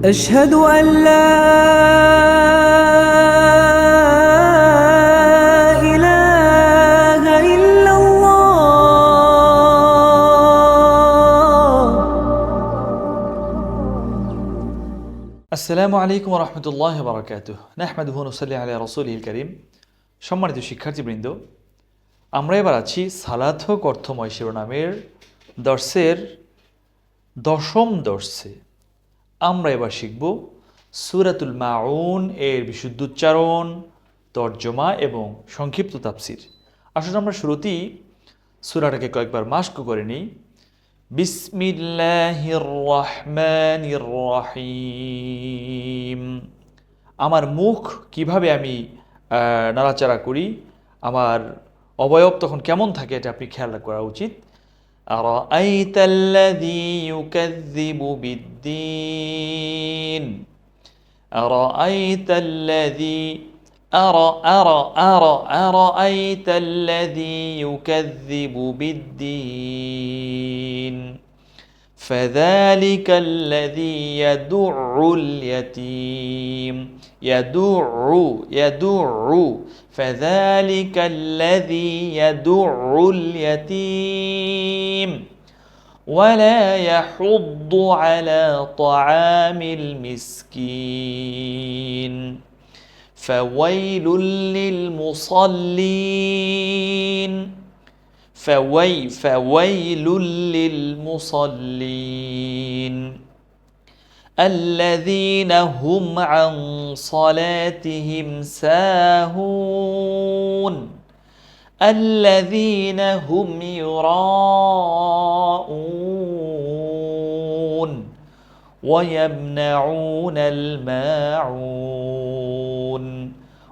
أشهد أن لا إله إلا الله আসসালামু আলাইকুম রহমতুল্লাহ বারকাত নাহমাদ হুনুসাল্লি আলিয়া রসুল করিম সম্মানিত শিক্ষার্থীবৃন্দ আমরা এবার আছি সালাথক অর্থময় শিরোনামের দর্শের দশম দর্শে আমরা এবার শিখব সুরাতুল মাউন এর বিশুদ্ধ উচ্চারণ, তর্জমা এবং সংক্ষিপ্ত তাপসির আসলে আমরা শুরুতেই সুরাটাকে কয়েকবার মাস্ক করে নিই। বিসমিল্লাহির রহমানির আমার মুখ কীভাবে আমি নাড়াচাড়া করি, আমার অবয়ব তখন কেমন থাকে এটা আপনি খেয়াল করা উচিত। আর আইতাল্লাযী ইউকাযযিবু বিদ بالدين أرأيت الذي أرى أرى أرى أرأيت الذي يكذب بالدين. فذلك الذي يدع اليتيم. يدع يدع. فذلك الذي يدع اليتيم. ولا يحض على طعام المسكين. فويل للمصلين. فوي فويل للمصلين. الذين هم عن صلاتهم ساهون. الذين هم يراءون. ويمنعون الماعون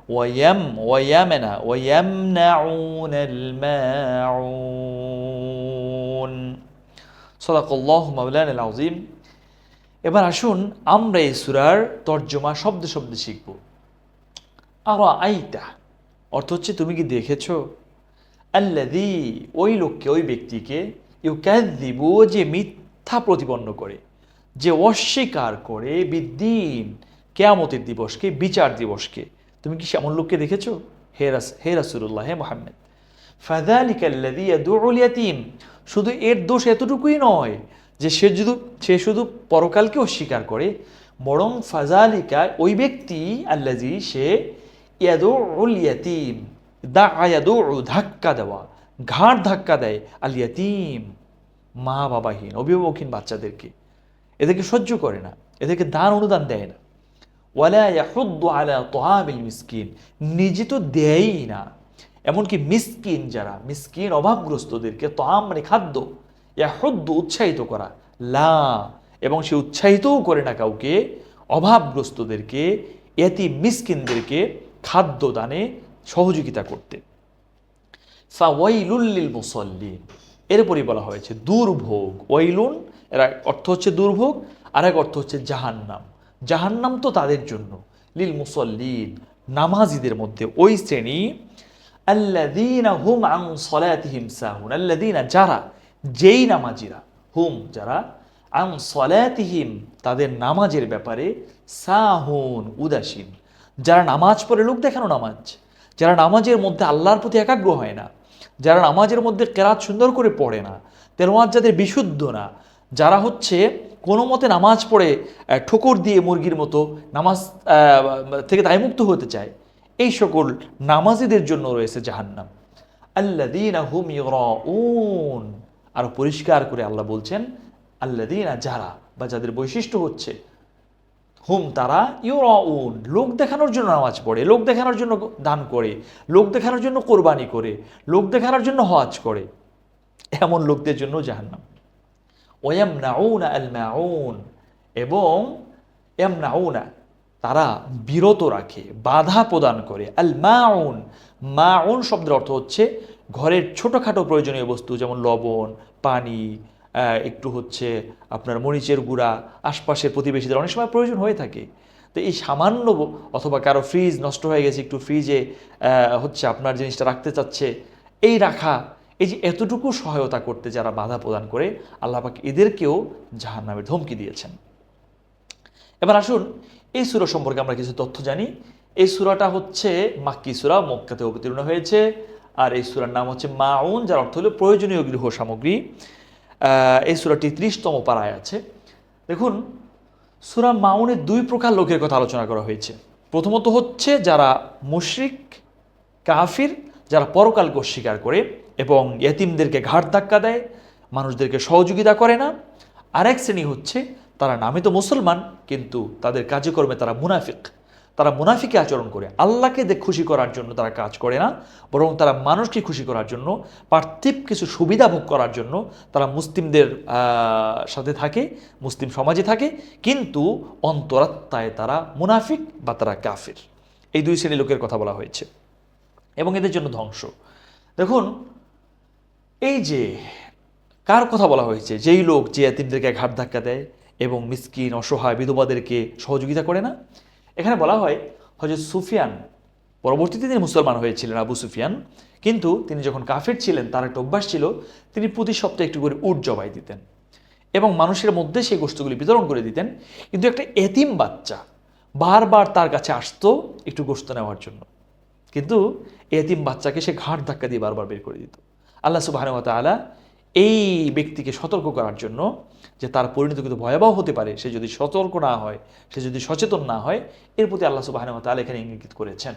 ويم ويمنع ويمنعون الماعون صدق الله مولانا العظيم এবার আসুন আমরা এই সুরার তর্জমা শব্দ শব্দ শিখব আর আইতা অর্থ হচ্ছে তুমি কি দেখেছো আল্লাদি ওই লোককে ওই ব্যক্তিকে ইউ দিব যে মিথ্যা প্রতিপন্ন করে যে অস্বীকার করে বিদ্দিন কেয়ামতের দিবসকে, বিচার দিবসকে। তুমি কি এমন লোককে দেখেছ? হে রাস, হে রাসুল্লাহ হে মোহাম্মদ। ফাদালিকাল্লাদি ইয়াদুল ইয়াতিম শুধু এর দোষ এতটুকুই নয় যে সে শুধু সে শুধু পরকালকে অস্বীকার করে, বরং ফাজালিকা ওই ব্যক্তি আল্লাজি সে ইয়াদুল ইয়াতিম দা আয়াদু ধাক্কা দেওয়া, ঘাড় ধাক্কা দেয় আল ইয়াতিম মা বাবাহীন অভিভাবকহীন বাচ্চাদেরকে। এদেরকে সহ্য করে না, এদেরকে দান অনুদান দেয় না। আলা নিজে তো দেয়ই না। এমনকি মিসকিন যারা, মিসকিন অভাবগ্রস্তদেরকে তোহাম মানে খাদ্য, ইয়াহুদ্দু উৎসাহিত করা। লা, এবং সে উৎসাহিতও করে না কাউকে, অভাবগ্রস্তদেরকে এতি মিসকিনদেরকে খাদ্য দানে সহযোগিতা করতে। ফাওয়াইলুল্লিল মুসল্লিন, এরপরই বলা হয়েছে, দুর্ভোগ, ওয়াইলুন এর এক অর্থ হচ্ছে দুর্ভোগ, আর এক অর্থ হচ্ছে জাহান্নাম। জাহান্নাম তো তাদের জন্য। লিল মুসল্লিন, নামাজিদের মধ্যে ওই শ্রেণি আল্লাদিনা হুম আং সলাতিহিম সাহুন আল্লাদিনা যারা, যেই নামাজিরা, হুম যারা আং সলাতিহিম, তাদের নামাজের ব্যাপারে সাহুন, উদাসীন। যারা নামাজ পড়ে লোক দেখানো নামাজ। যারা নামাজের মধ্যে আল্লাহর প্রতি একাগ্র হয় না। যারা নামাজের মধ্যে কেরাত সুন্দর করে পড়ে না। তেলওয়াজ যাদের বিশুদ্ধ না। যারা হচ্ছে কোনো মতে নামাজ পড়ে ঠোকর দিয়ে মুরগির মতো নামাজ থেকে দায়মুক্ত হতে চায়, এই সকল নামাজিদের জন্য রয়েছে জাহান্নাম। আল্লাদিনা হুম ইউরাউন আর পরিষ্কার করে আল্লাহ বলছেন আল্লাদিনা যারা বা যাদের বৈশিষ্ট্য হচ্ছে, হুম তারা ইউরাউন। লোক দেখানোর জন্য নামাজ পড়ে, লোক দেখানোর জন্য দান করে, লোক দেখানোর জন্য কোরবানি করে, লোক দেখানোর জন্য হজ করে, এমন লোকদের জন্য জাহান্নাম। ওয়াম আল মাউন এবং এম তারা বিরত রাখে, বাধা প্রদান করে। আল মাউন মাউন শব্দের অর্থ হচ্ছে ঘরের ছোটোখাটো প্রয়োজনীয় বস্তু যেমন লবণ, পানি একটু হচ্ছে আপনার মরিচের গুঁড়া, আশপাশের প্রতিবেশীদের অনেক সময় প্রয়োজন হয়ে থাকে। তো এই সামান্য অথবা কারও ফ্রিজ নষ্ট হয়ে গেছে, একটু ফ্রিজে হচ্ছে আপনার জিনিসটা রাখতে চাচ্ছে, এই রাখা এই যে এতটুকু সহায়তা করতে যারা বাধা প্রদান করে, আল্লাহ পাক এদেরকেও জাহান্নামের ধমকি দিয়েছেন। এবার আসুন, এই সুরা সম্পর্কে আমরা কিছু তথ্য জানি। এই সুরাটা হচ্ছে মাক্কি সুরা, মক্কাতে অবতীর্ণ হয়েছে। আর এই সুরার নাম হচ্ছে মাউন, যার অর্থ হলো প্রয়োজনীয় গৃহ সামগ্রী। এই সুরাটি ত্রিশতম পাড়ায় আছে। দেখুন, সুরা মাউনের দুই প্রকার লোকের কথা আলোচনা করা হয়েছে। প্রথমত হচ্ছে যারা মুশরিক, কাফির, যারা পরকালকে অস্বীকার করে এবং এতিমদেরকে ঘাট ধাক্কা দেয়, মানুষদেরকে সহযোগিতা করে না। আরেক শ্রেণি হচ্ছে, তারা নামে তো মুসলমান, কিন্তু তাদের কাজকর্মে তারা মুনাফিক। তারা মুনাফিকে আচরণ করে। আল্লাহকে খুশি করার জন্য তারা কাজ করে না, বরং তারা মানুষকে খুশি করার জন্য, পার্থিব কিছু সুবিধা ভোগ করার জন্য তারা মুসলিমদের সাথে থাকে, মুসলিম সমাজে থাকে, কিন্তু অন্তরাত্মায় তারা মুনাফিক বা তারা কাফির। এই দুই শ্রেণির লোকের কথা বলা হয়েছে। এবং এদের জন্য ধ্বংস। দেখুন এই যে কার কথা বলা হয়েছে? যেই লোক যে এতিমদেরকে ঘাট ধাক্কা দেয় এবং মিসকিন, অসহায় বিধবাদেরকে সহযোগিতা করে না? এখানে বলা হয় হজরত সুফিয়ান, পরবর্তীতে তিনি মুসলমান হয়েছিলেন, আবু সুফিয়ান। কিন্তু তিনি যখন কাফের ছিলেন, তার একটা অভ্যাস ছিল, তিনি প্রতি সপ্তাহে একটু করে উট জবাই দিতেন এবং মানুষের মধ্যে সেই গোষ্ঠগুলি বিতরণ করে দিতেন। কিন্তু একটা এতিম বাচ্চা বারবার তার কাছে আসতো একটু গোস্ত নেওয়ার জন্য। কিন্তু এতিম বাচ্চাকে সে ঘাট ধাক্কা দিয়ে বারবার বের করে দিত। আল্লাহ সুবাহ তাআলা এই ব্যক্তিকে সতর্ক করার জন্য যে তার পরিণত কিন্তু ভয়াবহ হতে পারে, সে যদি সতর্ক না হয়, সে যদি সচেতন না হয়, এর প্রতি আল্লাহ সুবাহ তাআলা এখানে ইঙ্গিত করেছেন।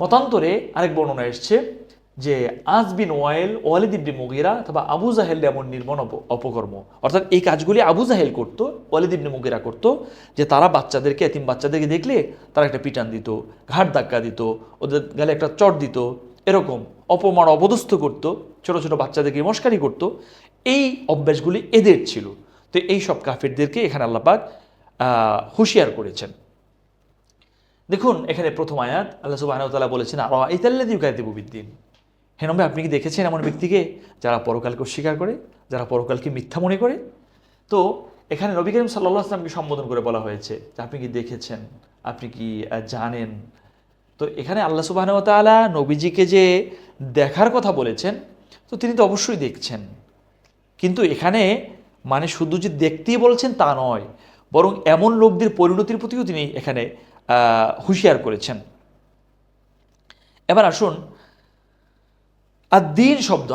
মতান্তরে আরেক বর্ণনা এসছে যে আজ বিন ওয়াইল, ওয়ালিদ ইবনে মুগিরা অথবা আবু জাহেল এমন নির্মম অপ- অপকর্ম, অর্থাৎ এই কাজগুলি আবু জাহেল করত, ওয়ালিদ ইবনে মুগিরা করত, যে তারা বাচ্চাদেরকে, এতিম বাচ্চাদেরকে দেখলে তারা একটা পিটান দিত, ঘাট ধাক্কা দিত, ওদের গালে একটা চট দিত এরকম অপমান অপদস্থ করত, ছোট ছোট বাচ্চাদেরকে মস্কারি করত, এই অভ্যাসগুলি এদের ছিল। তো এই সব কাফেরদেরকে এখানে আল্লাপাক হুঁশিয়ার করেছেন। দেখুন, এখানে প্রথম আয়াত, আল্লাহ সুবাহ তাআলা বলেছেন আর ইতাল্লাদি ইউকাদিবুবিদ্দিন হে নম্বর আপনি কি দেখেছেন এমন ব্যক্তিকে যারা পরকালকে অস্বীকার করে, যারা পরকালকে মিথ্যা মনে করে? তো এখানে নবী করিম সাল্লাহ আসলামকে সম্বোধন করে বলা হয়েছে আপনি কি দেখেছেন? আপনি কি জানেন তো এখানে আল্লাহ সুবাহ তাআলা নবীজিকে যে দেখার কথা বলেছেন, তো তিনি তো অবশ্যই দেখছেন। কিন্তু এখানে মানে শুধু যে দেখতেই বলছেন তা নয়, বরং এমন লোকদের পরিণতির প্রতিও তিনি এখানে হুঁশিয়ার করেছেন। এবার আসুন, আর দিন শব্দ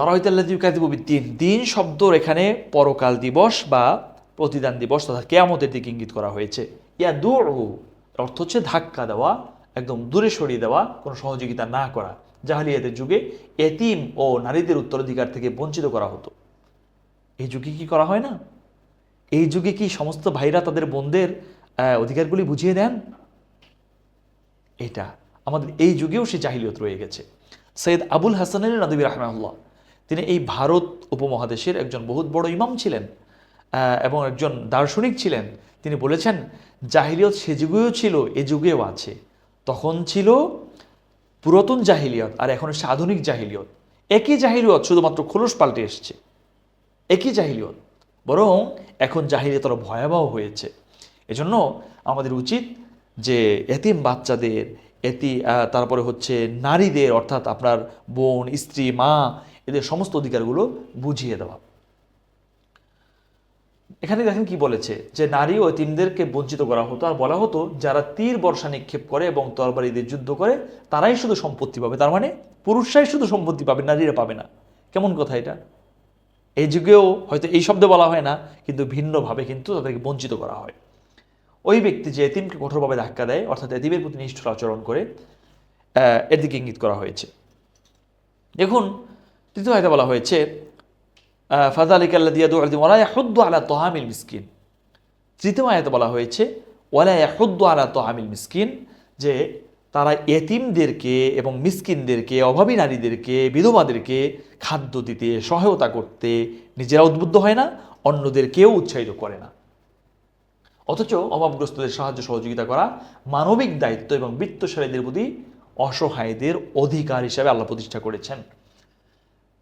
দিন দিন শব্দর এখানে পরকাল দিবস বা প্রতিদান দিবস তথা কেয়ামতের দিকে ইঙ্গিত করা হয়েছে। ইয়া দূর অর্থ হচ্ছে ধাক্কা দেওয়া একদম দূরে সরিয়ে দেওয়া, কোনো সহযোগিতা না করা, জাহালিয়াতের যুগে এতিম ও নারীদের উত্তরাধিকার থেকে বঞ্চিত করা হতো। এই যুগে কি করা হয় না? এই যুগে কি সমস্ত ভাইরা তাদের বোনদের অধিকারগুলি বুঝিয়ে দেন? এটা আমাদের এই যুগেও সে জাহিলিয়ত রয়ে গেছে। সৈয়দ আবুল হাসানের নদী রাহমাহুল্লাহ, তিনি এই ভারত উপমহাদেশের একজন বহুত বড় ইমাম ছিলেন এবং একজন দার্শনিক ছিলেন। তিনি বলেছেন, জাহিলিয়ত সে যুগেও ছিল, এ যুগেও আছে। তখন ছিল পুরাতন জাহিলিয়ত আর এখন হচ্ছে আধুনিক জাহিলিয়ত। একই জাহিলিয়ত শুধুমাত্র খোলস পাল্টে এসছে। একই জাহিলিয়ত। বরং এখন জাহিলিয়ত আরও ভয়াবহ হয়েছে। এজন্য আমাদের উচিত যে এতিম বাচ্চাদের, এতি তারপরে হচ্ছে নারীদের, অর্থাৎ আপনার বোন, স্ত্রী, মা, এদের সমস্ত অধিকারগুলো বুঝিয়ে দেওয়া। এখানে দেখেন কি বলেছে? যে নারী ও এতিমদেরকে বঞ্চিত করা হতো। আর বলা হতো, যারা তীর বর্ষা নিক্ষেপ করে এবং তরবারি দিয়ে যুদ্ধ করে, তারাই শুধু সম্পত্তি পাবে। তার মানে পুরুষরাই শুধু সম্পত্তি পাবে, নারীরা পাবে না। কেমন কথা এটা? এই যুগেও হয়তো এই শব্দে বলা হয় না, কিন্তু ভিন্নভাবে কিন্তু তাদেরকে বঞ্চিত করা হয়। ওই ব্যক্তি যে এতিমকে কঠোরভাবে ধাক্কা দেয়, অর্থাৎ এতিমের প্রতি নিষ্ঠুর আচরণ করে এর দিকে ইঙ্গিত করা হয়েছে। দেখুন, তৃতীয় আয়তে বলা হয়েছে ফাজালিক আল্লাহ দিয়া ওলা ইয়াহুদ্দু আলা তোহামিল মিসকিন। তৃতীয় আয়াতে বলা হয়েছে, ওয়ালা ইয়াহুদ্দু আলা তোহামিল মিসকিন, যে তারা এতিমদেরকে এবং মিসকিনদেরকে, অভাবী নারীদেরকে, বিধবাদেরকে খাদ্য দিতে, সহায়তা করতে নিজেরা উদ্বুদ্ধ হয় না, অন্যদেরকেও উৎসাহিত করে না। অথচ অভাবগ্রস্তদের সাহায্য সহযোগিতা করা মানবিক দায়িত্ব এবং বৃত্তশালীদের প্রতি অসহায়দের অধিকার হিসাবে আল্লাহ প্রতিষ্ঠা করেছেন।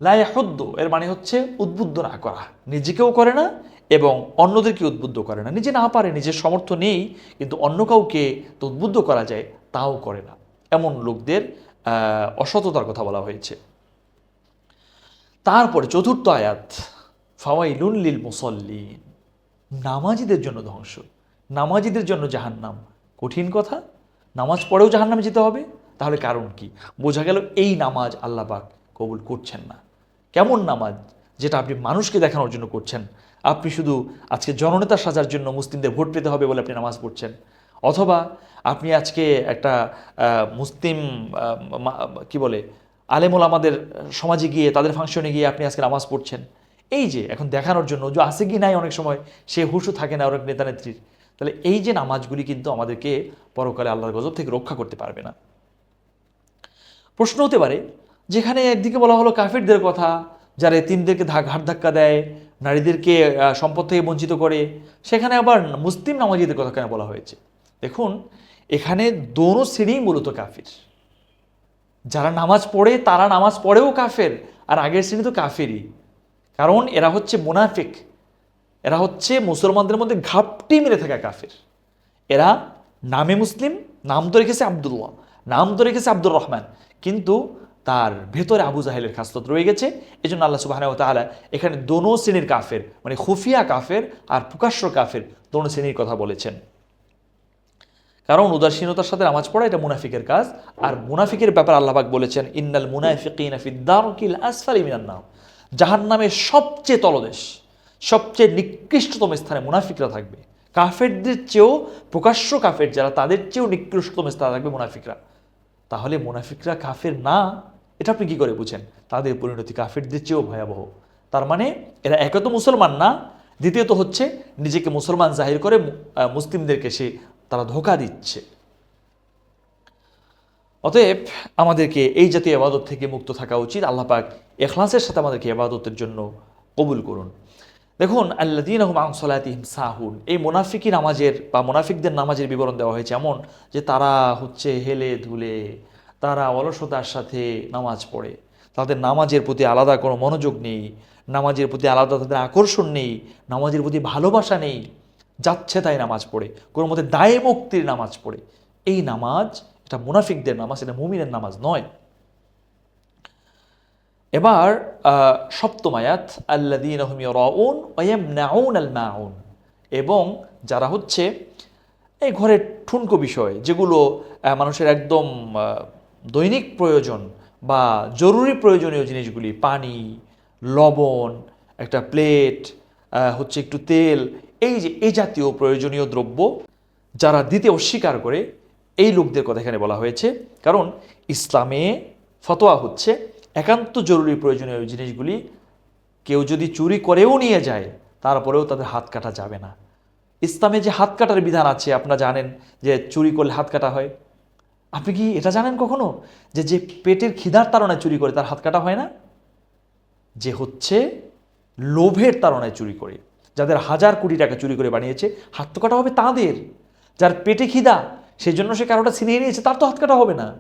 লায়াহুদ্দ এর মানে হচ্ছে উদ্বুদ্ধ না করা। নিজেকেও করে না এবং অন্যদেরকে উদ্বুদ্ধ করে না। নিজে না পারে, নিজের সমর্থ নেই, কিন্তু অন্য কাউকে তো উদ্বুদ্ধ করা যায়, তাও করে না। এমন লোকদের অসততার কথা বলা হয়েছে। তারপরে চতুর্থ আয়াত, ফাওয়াইলুন লিল মুসল্লিন। নামাজিদের জন্য ধ্বংস। নামাজিদের জন্য জাহান্নাম। কঠিন কথা। নামাজ পড়েও জাহান্নামে যেতে হবে। তাহলে কারণ কি? বোঝা গেল এই নামাজ আল্লাহ পাক কবুল করছেন না। কেমন নামাজ যেটা আপনি মানুষকে দেখানোর জন্য করছেন? আপনি শুধু আজকে জননেতা সাজার জন্য মুসলিমদের ভোট পেতে হবে বলে আপনি নামাজ পড়ছেন। অথবা আপনি আজকে একটা মুসলিম কি বলে, আলেমুল আমাদের সমাজে গিয়ে, তাদের ফাংশনে গিয়ে আপনি আজকে নামাজ পড়ছেন। এই যে, এখন দেখানোর জন্য যে আসে কি নাই অনেক সময়, সে হুশও থাকে না অনেক নেতা নেত্রীর। তাহলে এই যে নামাজগুলি কিন্তু আমাদেরকে পরকালে আল্লাহর গজব থেকে রক্ষা করতে পারবে না। প্রশ্ন হতে পারে যেখানে একদিকে বলা হলো কাফিরদের কথা, যারা তিনদেরকে ঘাট ধাক্কা দেয়, নারীদেরকে সম্পদ থেকে বঞ্চিত করে, সেখানে আবার মুসলিম নামাজিদের কথা কেন বলা হয়েছে? দেখুন, এখানে দোনো শ্রেণীই মূলত কাফির। যারা নামাজ পড়ে, তারা নামাজ পড়েও কাফের, আর আগের শ্রেণি তো কাফেরই। কারণ এরা হচ্ছে মুনাফিক। এরা হচ্ছে মুসলমানদের মধ্যে ঘাপটি মেরে থাকা কাফের। এরা নামে মুসলিম, নাম তো রেখেছে আবদুল্লাহ, নাম তো রেখেছে আব্দুর রহমান। কিন্তু তার ভেতরে আবু জাহেলের খাসলত রয়ে গেছে। এই জন্য আল্লাহ সুবাহ তাআলা এখানে দোনো শ্রেণির কাফের মানে খুফিয়া কাফের আর প্রকাশ্য কাফের দোনো শ্রেণির কথা বলেছেন। কারণ উদাসীনতার সাথে নামাজ পড়া এটা মুনাফিকের কাজ, আর মুনাফিকের ব্যাপার আল্লাহবাক বলেছেন, ইন্নাল মুনাফিকিন ফি দারকিল আসফালি মিনান নার। জাহান্নামের সবচেয়ে তলদেশ, সবচেয়ে নিকৃষ্টতম স্থানে মুনাফিকরা থাকবে। কাফেরদের চেয়েও প্রকাশ্য কাফের, যারা তাদের চেয়েও নিকৃষ্টতম স্থানে থাকবে মুনাফিকরা। তাহলে মুনাফিকরা কাফের না। এটা আপনি কি করে বুঝেন? তাদের পরিণতি কাফেরদের চেয়েও ভয়াবহ। তার মানে এরা একে তো মুসলমান না, দ্বিতীয়ত হচ্ছে নিজেকে মুসলমান জাহির করে মুসলিমদেরকে সে তারা ধোকা দিচ্ছে। অতএব আমাদেরকে এই জাতীয় আবাদত থেকে মুক্ত থাকা উচিত। আল্লাহ পাক এখলাসের সাথে আমাদেরকে আবাদতের জন্য কবুল করুন। দেখুন আল্লাদিন আহম সলাতিহিম সাহুন। এই মোনাফিকি নামাজের বা মোনাফিকদের নামাজের বিবরণ দেওয়া হয়েছে এমন যে তারা হচ্ছে হেলে ধুলে তারা অলসতার সাথে নামাজ পড়ে। তাদের নামাজের প্রতি আলাদা কোনো মনোযোগ নেই, নামাজের প্রতি আলাদা তাদের আকর্ষণ নেই, নামাজের প্রতি ভালোবাসা নেই, যাচ্ছে তাই নামাজ পড়ে, কোনো মতে দায়ে মুক্তির নামাজ পড়ে। এই নামাজ এটা মুনাফিকদের নামাজ, এটা মুমিনের নামাজ নয়। এবার সপ্তম আয়াত আল্লাদিন রাউন ওয়ামনাউন আল এবং যারা হচ্ছে এই ঘরের ঠুনকো বিষয়, যেগুলো মানুষের একদম দৈনিক প্রয়োজন বা জরুরি প্রয়োজনীয় জিনিসগুলি, পানি, লবণ, একটা প্লেট হচ্ছে একটু তেল, এই যে, এই জাতীয় প্রয়োজনীয় দ্রব্য যারা দিতে অস্বীকার করে, এই লোকদের কথা এখানে বলা হয়েছে। কারণ ইসলামে ফতোয়া হচ্ছে, একান্ত জরুরি প্রয়োজনীয় জিনিসগুলি কেউ যদি চুরি করেও নিয়ে যায়, তারপরেও তাদের হাত কাটা যাবে না। ইসলামে যে হাত কাটার বিধান আছে, আপনারা জানেন যে চুরি করলে হাত কাটা হয়। আপনি কি এটা জানেন কখনো? যে যে পেটের খিদার তাড়নায় চুরি করে, তার হাত কাটা হয় না? যে হচ্ছে লোভের তাড়নায় চুরি করে, যাদের হাজার কোটি টাকা চুরি করে বানিয়েছে, হাত তো কাটা হবে তাদের। যার পেটে খিদা সেই জন্য সে কারোটা ছিনিয়ে নিয়েছে, তার তো হাত কাটা হবে না।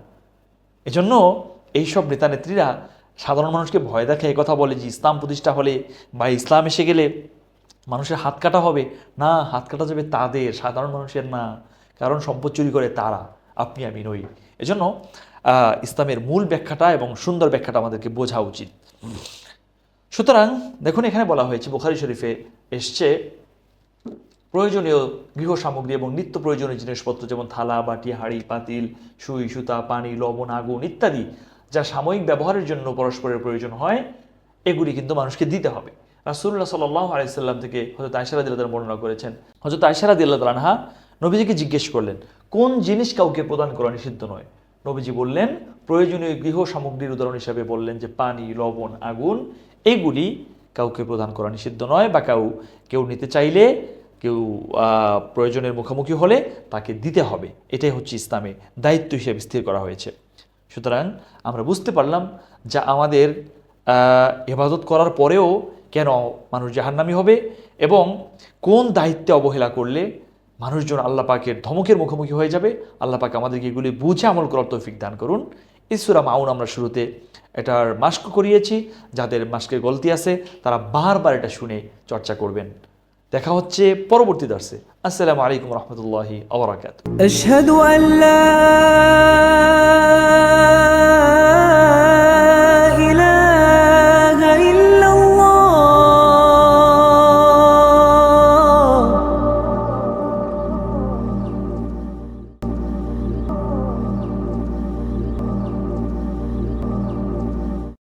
এজন্য এইসব নেতা নেত্রীরা সাধারণ মানুষকে ভয় দেখে কথা বলে যে ইসলাম প্রতিষ্ঠা হলে বা ইসলাম এসে গেলে মানুষের হাত কাটা হবে। না, হাত কাটা যাবে তাদের, সাধারণ মানুষের না। কারণ সম্পদ চুরি করে তারা। আপনি আমি নই। এজন্য ইসলামের মূল ব্যাখ্যাটা এবং সুন্দর ব্যাখ্যাটা আমাদেরকে বোঝা উচিত। সুতরাং, দেখুন এখানে বলা হয়েছে, বুখারি শরীফে এসছে, প্রয়োজনীয় গৃহ সামগ্রী এবং নিত্য প্রয়োজনীয় জিনিসপত্র যেমন থালা, বাটি, হাঁড়ি, পাতিল, সুই, সুতা, পানি, লবণ, আগুন ইত্যাদি যা সাময়িক ব্যবহারের জন্য পরস্পরের প্রয়োজন হয়, এগুলি কিন্তু মানুষকে দিতে হবে। রাসুল্লাহ সাল্লাহ আলাইসাল্লাম থেকে হজরত আয়সারা দিল্লাহ বর্ণনা করেছেন। হজরত আয়সারা দিল্লাহ আনহা নবীজিকে জিজ্ঞেস করলেন, কোন জিনিস কাউকে প্রদান করা নিষিদ্ধ নয়? নবীজি বললেন, প্রয়োজনীয় গৃহ সামগ্রীর উদাহরণ হিসাবে বললেন যে পানি, লবণ, আগুন এইগুলি কাউকে প্রদান করা নিষিদ্ধ নয় বা কেউ কেউ নিতে চাইলে, কেউ প্রয়োজনের মুখোমুখি হলে তাকে দিতে হবে। এটাই হচ্ছে ইসলামে দায়িত্ব হিসেবে স্থির করা হয়েছে। সুতরাং আমরা বুঝতে পারলাম যা আমাদের হেফাজত করার পরেও কেন মানুষ জাহান্নামি হবে এবং কোন দায়িত্বে অবহেলা করলে মানুষজন আল্লাহ পাকের ধমকের মুখোমুখি হয়ে যাবে। আল্লাহ পাক আমাদেরকে এগুলি বুঝে আমল করার তৌফিক দান করুন। ইসুরা মাউন আমরা শুরুতে এটার মাস্ক করিয়েছি। যাদের মাস্কের গলতি আছে, তারা বারবার এটা শুনে চর্চা করবেন। দেখা হচ্ছে পরবর্তী দর্শে। আসসালামু আলাইকুম রহমতুল্লাহ আবরাকাত আশহাদু